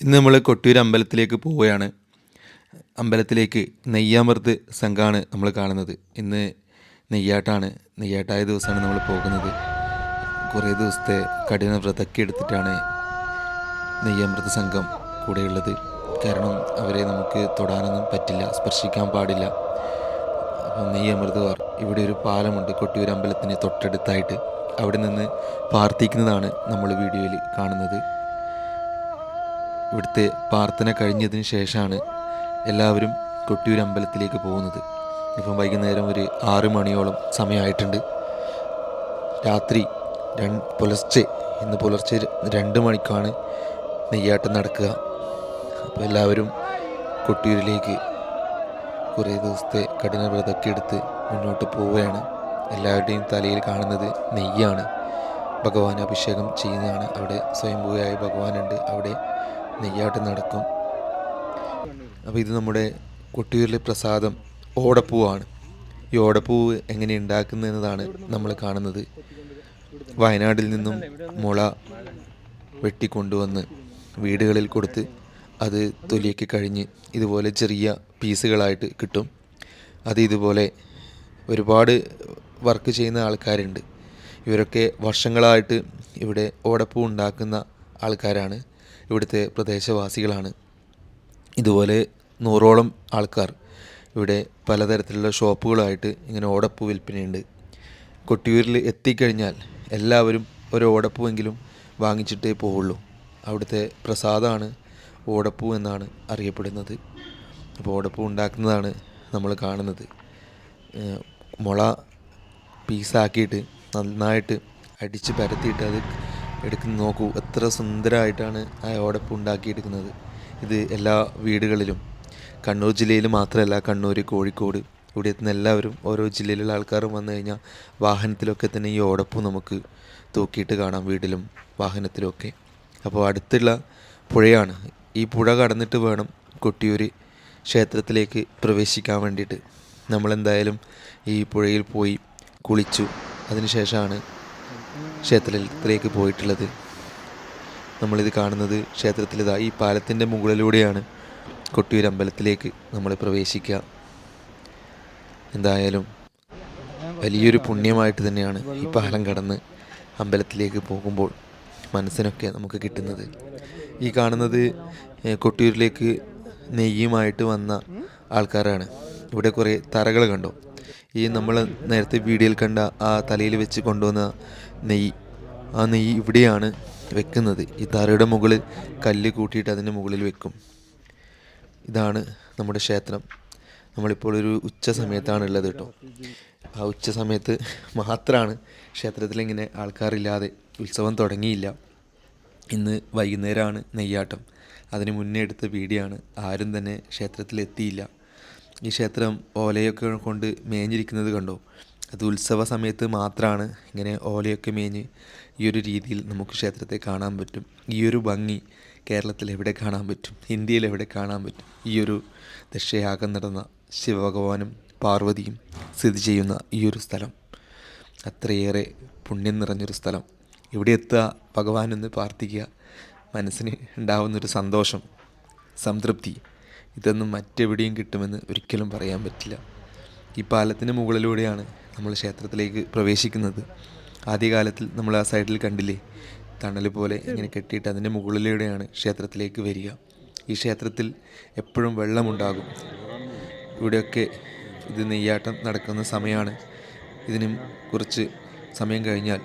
ഇന്ന് നമ്മൾ കൊട്ടിയൂർ അമ്പലത്തിലേക്ക് പോവുകയാണ്. അമ്പലത്തിലേക്ക് നെയ്യാമൃത് സംഘമാണ് നമ്മൾ കാണുന്നത്. ഇന്ന് നെയ്യാട്ടാണ്. നെയ്യാട്ടായ ദിവസമാണ് നമ്മൾ പോകുന്നത്. കുറേ ദിവസത്തെ കഠിന വ്രതക്കി എടുത്തിട്ടാണ് നെയ്യാമൃത സംഘം കൂടെയുള്ളത്. കാരണം അവരെ നമുക്ക് തൊടാനൊന്നും പറ്റില്ല സ്പർശിക്കാൻ പാടില്ല. അപ്പം നെയ്യമൃതവാർ ഇവിടെ ഒരു പാലമുണ്ട് കൊട്ടിയൂർ അമ്പലത്തിന് തൊട്ടടുത്തായിട്ട്. അവിടെ നിന്ന് പ്രാർത്ഥിക്കുന്നതാണ് നമ്മൾ വീഡിയോയിൽ കാണുന്നത്. ഇവിടുത്തെ പ്രാർത്ഥന കഴിഞ്ഞതിന് ശേഷമാണ് എല്ലാവരും കൊട്ടിയൂർ അമ്പലത്തിലേക്ക് പോകുന്നത്. ഇപ്പം വൈകുന്നേരം ഒരു ആറ് മണിയോളം സമയമായിട്ടുണ്ട്. രാത്രി രണ്ട് പുലർച്ചെ ഇന്ന് പുലർച്ചെ രണ്ട് മണിക്കാണ് നെയ്യാട്ടം നടക്കുക. അപ്പോൾ എല്ലാവരും കൊട്ടിയൂരിലേക്ക് കുറേ ദിവസത്തെ കഠിന വ്രതമൊക്കെ എടുത്ത് മുന്നോട്ട് പോവുകയാണ്. എല്ലാവരുടെയും തലയിൽ കാണുന്നത് നെയ്യാണ്. ഭഗവാൻ അഭിഷേകം ചെയ്യുന്നതാണ്. അവിടെ സ്വയംഭൂയായ ഭഗവാനുണ്ട്. അവിടെ നെയ്യാട്ടം നടക്കും. അപ്പോൾ ഇത് നമ്മുടെ കൊട്ടിയൂരിലെ പ്രസാദം ഓടപ്പൂവാണ്. ഈ ഓടപ്പൂവ് എങ്ങനെ ഉണ്ടാക്കുന്നതെന്നതാണ് നമ്മൾ കാണുന്നത്. വയനാട്ടിൽ നിന്നും മുള വെട്ടിക്കൊണ്ടുവന്ന് വീടുകളിൽ കൊടുത്ത് അത് തൊലിയൊക്കെ കഴിഞ്ഞ് ഇതുപോലെ ചെറിയ പീസുകളായിട്ട് കിട്ടും. അത് ഇതുപോലെ ഒരുപാട് വർക്ക് ചെയ്യുന്ന ആൾക്കാരുണ്ട്. ഇവരൊക്കെ വർഷങ്ങളായിട്ട് ഇവിടെ ഓടപ്പൂ ഉണ്ടാക്കുന്ന ആൾക്കാരാണ്. ഇവിടുത്തെ പ്രദേശവാസികളാണ്. ഇതുപോലെ നൂറോളം ആൾക്കാർ ഇവിടെ പലതരത്തിലുള്ള ഷോപ്പുകളായിട്ട് ഇങ്ങനെ ഓടപ്പ് വിൽപ്പനയുണ്ട്. കൊട്ടിയൂരിൽ എത്തിക്കഴിഞ്ഞാൽ എല്ലാവരും ഒരു ഓടപ്പുവെങ്കിലും വാങ്ങിച്ചിട്ടേ പോവുള്ളൂ. അവിടുത്തെ പ്രസാദമാണ് ഓടപ്പൂ എന്നാണ് അറിയപ്പെടുന്നത്. അപ്പോൾ ഓടപ്പൂ ഉണ്ടാക്കുന്നതാണ് നമ്മൾ കാണുന്നത്. മുള പീസാക്കിയിട്ട് നന്നായിട്ട് അടിച്ച് പരത്തിയിട്ട് അത് എടുക്കുന്ന നോക്കൂ എത്ര സുന്ദരമായിട്ടാണ് ആ ഓടപ്പ് ഉണ്ടാക്കിയെടുക്കുന്നത്. ഇത് എല്ലാ വീടുകളിലും കണ്ണൂർ ജില്ലയിൽ മാത്രമല്ല കണ്ണൂർ കോഴിക്കോട് ഇവിടെ എത്തുന്ന എല്ലാവരും ഓരോ ജില്ലയിലുള്ള ആൾക്കാരും വന്നു കഴിഞ്ഞാൽ വാഹനത്തിലൊക്കെ തന്നെ ഈ ഓടപ്പ് നമുക്ക് തൂക്കിയിട്ട് കാണാം വീട്ടിലും വാഹനത്തിലൊക്കെ. അപ്പോൾ അടുത്തുള്ള പുഴയാണ്. ഈ പുഴ കടന്നിട്ട് വേണം കൊട്ടിയൂർ ക്ഷേത്രത്തിലേക്ക് പ്രവേശിക്കാൻ വേണ്ടിയിട്ട്. നമ്മളെന്തായാലും ഈ പുഴയിൽ പോയി കുളിച്ചു. അതിനുശേഷമാണ് ക്ഷേത്രത്തിലേക്ക് പോയിട്ടുള്ളത്. നമ്മളിത് കാണുന്നത് ക്ഷേത്രത്തിൽ ഇതാ ഈ പാലത്തിന്റെ മുകളിലൂടെയാണ്. കൊട്ടിയൂർ അമ്പലത്തിലേക്ക് നമ്മൾ പ്രവേശിക്കുക. എന്തായാലും വലിയൊരു പുണ്യമായിട്ട് തന്നെയാണ് ഈ പാലം കടന്ന് അമ്പലത്തിലേക്ക് പോകുമ്പോൾ മനസ്സിനൊക്കെ നമുക്ക് കിട്ടുന്നത്. ഈ കാണുന്നത് കൊട്ടിയൂരിലേക്ക് നെയ്യുമായിട്ട് വന്ന ആൾക്കാരാണ്. ഇവിടെ കുറേ തറകൾ കണ്ടോ? ഈ നമ്മൾ നേരത്തെ വീഡിയോയിൽ കണ്ട ആ തലയിൽ വെച്ച് കൊണ്ടുവന്ന നെയ്യ്. ആ നെയ്യ് ഇവിടെയാണ് വെക്കുന്നത്. ഈ തറയുടെ മുകളിൽ കല്ല് കൂട്ടിയിട്ട് അതിന്റെ മുകളിൽ വെക്കും. ഇതാണ് നമ്മുടെ ക്ഷേത്രം. നമ്മളിപ്പോൾ ഒരു ഉച്ച സമയത്താണ് ഉള്ളത് കേട്ടോ. ആ ഉച്ച സമയത്ത് മാത്രമാണ് ക്ഷേത്രത്തിൽ ഇങ്ങനെ ആൾക്കാരില്ലാതെ ഉത്സവം തുടങ്ങിയില്ല. ഇന്ന് വൈകുന്നേരമാണ് നെയ്യാട്ടം. അതിന് മുന്നേ എടുത്ത വീഡിയാണ് ആരും തന്നെ ക്ഷേത്രത്തിൽ എത്തിയില്ല. ഈ ക്ഷേത്രം ഓലയൊക്കെ കൊണ്ട് മേഞ്ഞിരിക്കുന്നത് കണ്ടോ? അത് ഉത്സവ സമയത്ത് മാത്രമാണ് ഇങ്ങനെ ഓലയൊക്കെ മേഞ്ഞ് ഈ ഒരു രീതിയിൽ നമുക്ക് ക്ഷേത്രത്തെ കാണാൻ പറ്റും. ഈ ഒരു ഭംഗി കേരളത്തിൽ എവിടെ കാണാൻ പറ്റും? ഇന്ത്യയിൽ എവിടെ കാണാൻ പറ്റും? ഈ ഒരു ദക്ഷയാഗം നടന്ന ശിവഭഗവാനും പാർവതിയും സ്ഥിതി ചെയ്യുന്ന ഈ ഒരു സ്ഥലം. അത്രയേറെ പുണ്യം നിറഞ്ഞൊരു സ്ഥലം. ഇവിടെ എത്തുക? ഭഗവാനൊന്ന് പ്രാർത്ഥിക്കുക. മനസ്സിന് ഉണ്ടാവുന്നൊരു സന്തോഷം സംതൃപ്തി. ഇതൊന്നും മറ്റെവിടെയും കിട്ടുമെന്ന് ഒരിക്കലും പറയാൻ പറ്റില്ല. ഈ പാലത്തിന് മുകളിലൂടെയാണ് നമ്മൾ ക്ഷേത്രത്തിലേക്ക് പ്രവേശിക്കുന്നത്. ആദ്യകാലത്തിൽ നമ്മൾ ആ സൈഡിൽ കണ്ടില്ലേ? തണൽ പോലെ ഇങ്ങനെ കെട്ടിയിട്ട് അതിന്റെ മുകളിലൂടെയാണ് ക്ഷേത്രത്തിലേക്ക് വരിക. ഈ ക്ഷേത്രത്തിൽ എപ്പോഴും വെള്ളമുണ്ടാകും. ഇവിടെയൊക്കെ ഇത് നെയ്യാട്ടം നടക്കുന്ന സമയമാണ്. ഇതിനും കുറച്ച് സമയം കഴിഞ്ഞാൽ